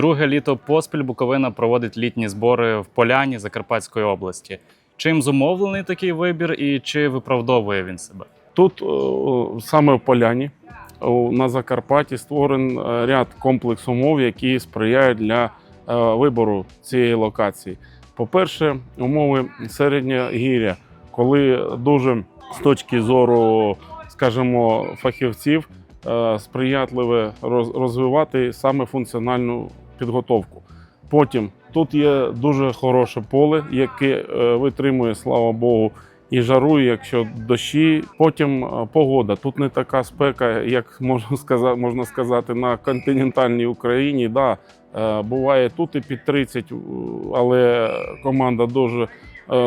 Друге літо поспіль Буковина проводить літні збори в Поляні Закарпатської області. Чим зумовлений такий вибір і чи виправдовує він себе? Тут е, саме в Поляні на Закарпатті створений е, ряд комплекс умов, які сприяють для е, вибору цієї локації. По-перше, умови середньогір'я, коли дуже з точки зору, скажімо, фахівців е, сприятливе роз- розвивати саме функціональну підготовку. Потім тут є дуже хороше поле, яке е, витримує, слава Богу, і жару, якщо дощі. Потім е, погода. Тут не така спека, як можна сказати, можна сказати, на континентальній Україні. Да, е, буває тут і під 30, але команда дуже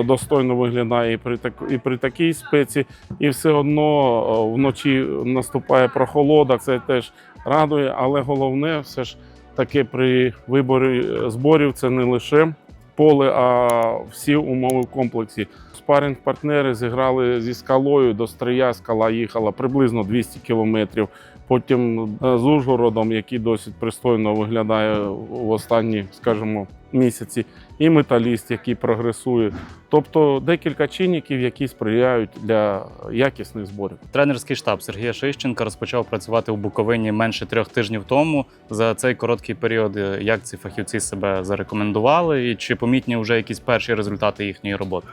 достойно виглядає і при, так, і при такій спеці. І все одно вночі наступає прохолода, це теж радує. Але головне, все ж таки при виборі е, зборів це не лише поле, а всі умови в комплексі. Спаринг партнери зіграли зі скалою до Стрия. Скала їхала приблизно 200 кілометрів. Потім е, з Ужгородом, який досить пристойно виглядає в останні, скажімо, місяці, і металіст, який прогресує. Тобто декілька чинників, які сприяють для якісних зборів. Тренерський штаб Сергія Шищенка розпочав працювати у Буковині менше трьох тижнів тому. За цей короткий період е, як ці фахівці себе зарекомендували, і чи помітні вже якісь перші результати їхньої роботи?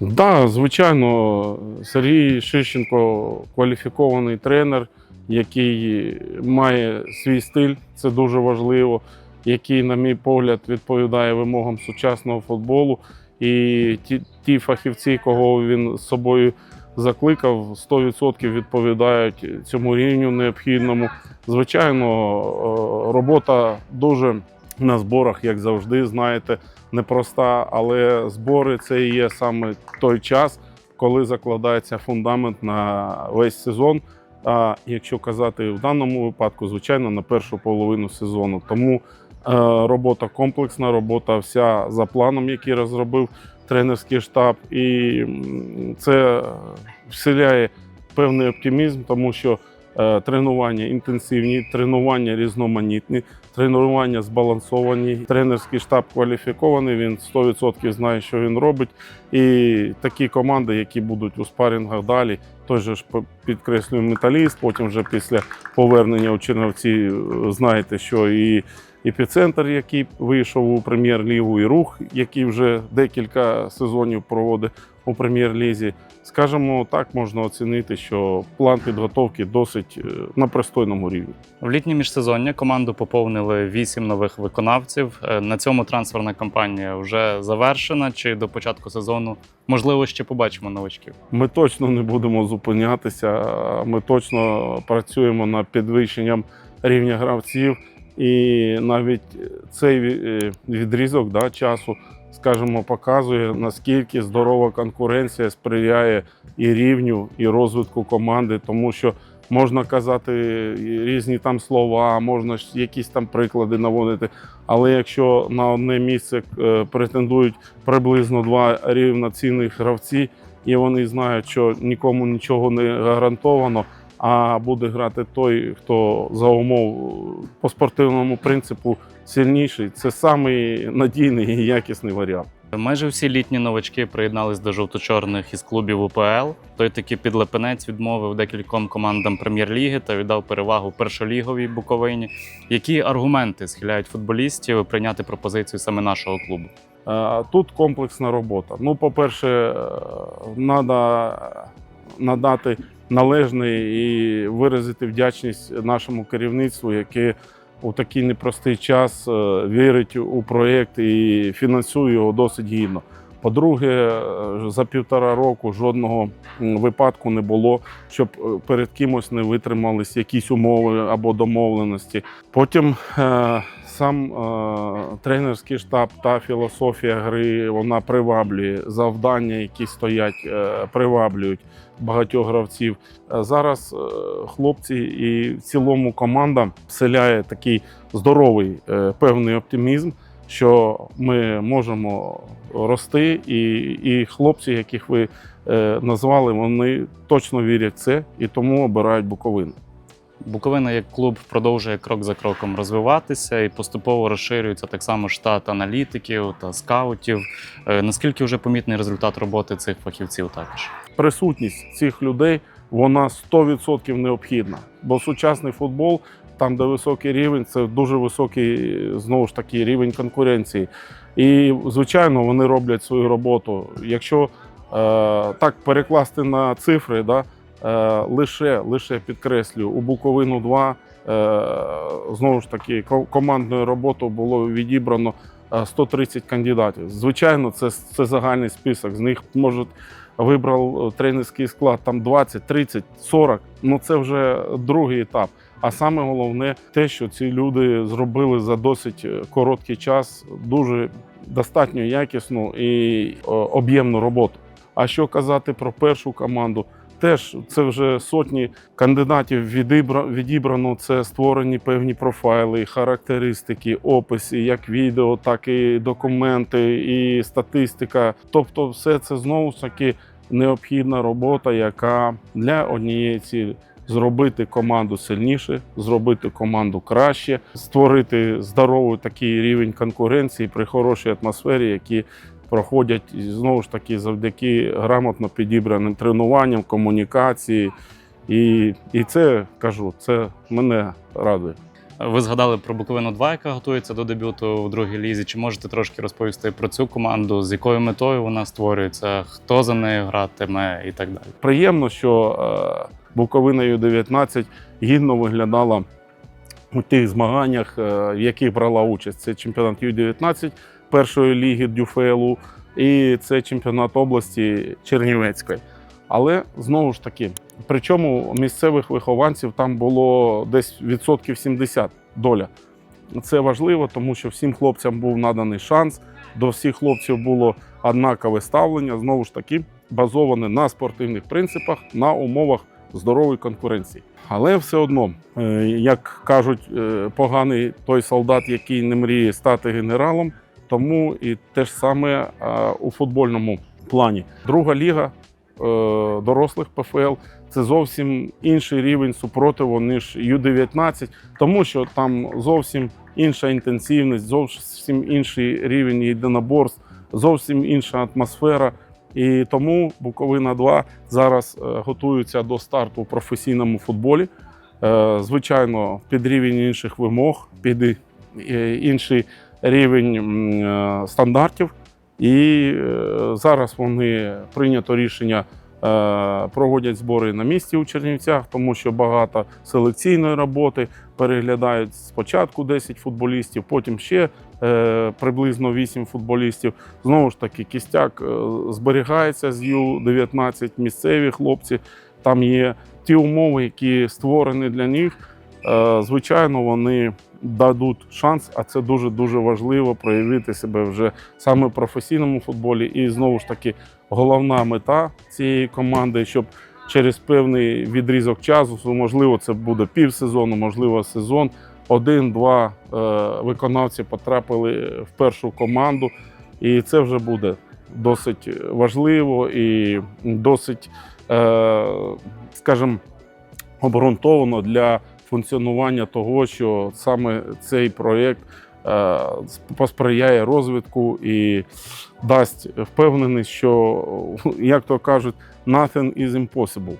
Так, да, звичайно, Сергій Шищенко кваліфікований тренер, який має свій стиль, це дуже важливо, який, на мій погляд, відповідає вимогам сучасного футболу. І ті, ті фахівці, кого він з собою закликав, 100% відповідають цьому рівню необхідному. Звичайно, е, робота дуже на зборах, як завжди, знаєте, непроста, але збори це є саме той час, коли закладається фундамент на весь сезон. А якщо казати в даному випадку, звичайно, на першу половину сезону. Тому е, робота комплексна, робота вся за планом, який розробив тренерський штаб, і це вселяє певний оптимізм, тому що е, тренування інтенсивні, тренування різноманітні, тренування збалансовані. Тренерський штаб кваліфікований. Він 100% знає, що він робить. І такі команди, які будуть у спарінгах далі, той же ж підкреслюю металіст. Потім вже після повернення у Чернівці е, знаєте, що і епіцентр, який вийшов у прем'єр-лігу, і рух, який вже декілька сезонів проводить у прем'єр-лізі. Скажімо, так можна оцінити, що план підготовки досить е, на пристойному рівні. В літнє міжсезоння команду поповнили вісім нових виконавців. Е, На цьому трансферна кампанія вже завершена. Чи до початку сезону можливо ще побачимо новачків? Ми точно не будемо зупинятися. Ми точно працюємо над підвищенням рівня гравців. І навіть цей е, відрізок да, часу, скажімо, показує, наскільки здорова конкуренція сприяє і рівню, і розвитку команди, тому що можна казати різні там слова, можна якісь там приклади наводити. Але якщо на одне місце е, претендують приблизно два рівноцінних гравці, і вони знають, що нікому нічого не гарантовано. А буде грати той, хто за умов по спортивному принципу сильніший. Це самий надійний і якісний варіант. Майже всі літні новачки приєднались до жовто-чорних із клубів УПЛ. Той таки підлепенець відмовив декільком командам прем'єр-ліги та віддав перевагу першоліговій Буковині. Які аргументи схиляють футболістів прийняти пропозицію саме нашого клубу? Е, Тут комплексна робота. Ну, по-перше, треба надати належний і виразити вдячність нашому керівництву, яке у такий непростий час е, вірить у проєкт і фінансує його досить гідно. По-друге, е, за півтора року жодного випадку не було, щоб е, перед кимось не витримались якісь умови або домовленості. Потім е, сам тренерський штаб та філософія гри вона приваблює завдання, які стоять, приваблюють багатьох гравців. Зараз хлопці і в цілому команда вселяє такий здоровий певний оптимізм, що ми можемо рости, і, і хлопці, яких ви е, назвали, вони точно вірять в це і тому обирають Буковину. Буковина як клуб продовжує крок за кроком розвиватися і поступово розширюється так само штат аналітиків та скаутів. Е, Наскільки вже помітний результат роботи цих фахівців також? присутність цих людей вона 100% необхідна. Бо сучасний футбол, там, де високий рівень, це дуже високий знову ж таки рівень конкуренції. І, звичайно, вони роблять свою роботу. Якщо е, так перекласти на цифри, да, е, лише, лише підкреслю, у Буковину 2 е, знову ж таки ко- командною роботою було відібрано е, 130 кандидатів. Звичайно, це, це загальний список. З них можуть вибрав тренерський склад там 20, 30, 40. Ну це вже другий етап. А саме головне те, що ці люди зробили за досить е, короткий час дуже достатньо якісну і е, об'ємну роботу. А що казати про першу команду? Теж це вже сотні кандидатів відібрано. Це створені певні профайли, характеристики, описи, як відео, так і документи, і статистика. Тобто, все це знову ж таки необхідна робота, яка для однієї цілі зробити команду сильніше, зробити команду краще, створити здоровий такий рівень конкуренції при хорошій атмосфері, які проходять знову ж таки завдяки грамотно підібраним тренуванням, комунікації. І, і це кажу, це мене радує. Ви згадали про Буковину 2, яка готується до дебюту в другій лізі. Чи можете трошки розповісти про цю команду, з якою метою вона створюється, хто за нею гратиме і так далі? Приємно, що е, Буковина Ю-19 гідно виглядала у тих змаганнях, е, в яких брала участь. Це чемпіонат Ю-19 першої ліги ДЮФЛУ і це чемпіонат області Чернівецької. Але знову ж таки, причому місцевих вихованців там було десь відсотків 70 доля. Це важливо, тому що всім хлопцям був наданий шанс. До всіх хлопців було однакове ставлення. Знову ж таки, базоване на спортивних принципах, на умовах здорової конкуренції. Але все одно, е, як кажуть, е, поганий той солдат, який не мріє стати генералом, тому і те ж саме е, у футбольному плані. Друга ліга дорослих ПФЛ це зовсім інший рівень супротиву, ніж Ю-19, тому що там зовсім інша інтенсивність, зовсім інший рівень єдиноборств, зовсім інша атмосфера. І тому Буковина 2 зараз е, готується до старту в професійному футболі. Е, Звичайно, під рівень інших вимог, під е, інший рівень стандартів. І зараз вони прийнято рішення. Е, Проводять збори на місці у Чернівцях, тому що багато селекційної роботи переглядають спочатку 10 футболістів, потім ще е, приблизно 8 футболістів. Знову ж таки, кістяк е, зберігається з Ю-19, місцеві хлопці. Там є ті умови, які створені для них. Звичайно, вони дадуть шанс, а це дуже дуже важливо проявити себе вже саме в професійному футболі. І знову ж таки, головна мета цієї команди, щоб через певний відрізок часу, можливо, це буде півсезону, можливо, сезон. Один-два е, виконавці потрапили в першу команду, і це вже буде досить важливо і досить, е, скажімо, обґрунтовано для функціонування того, що саме цей проєкт посприяє розвитку і дасть впевненість, що, як то кажуть, nothing is impossible.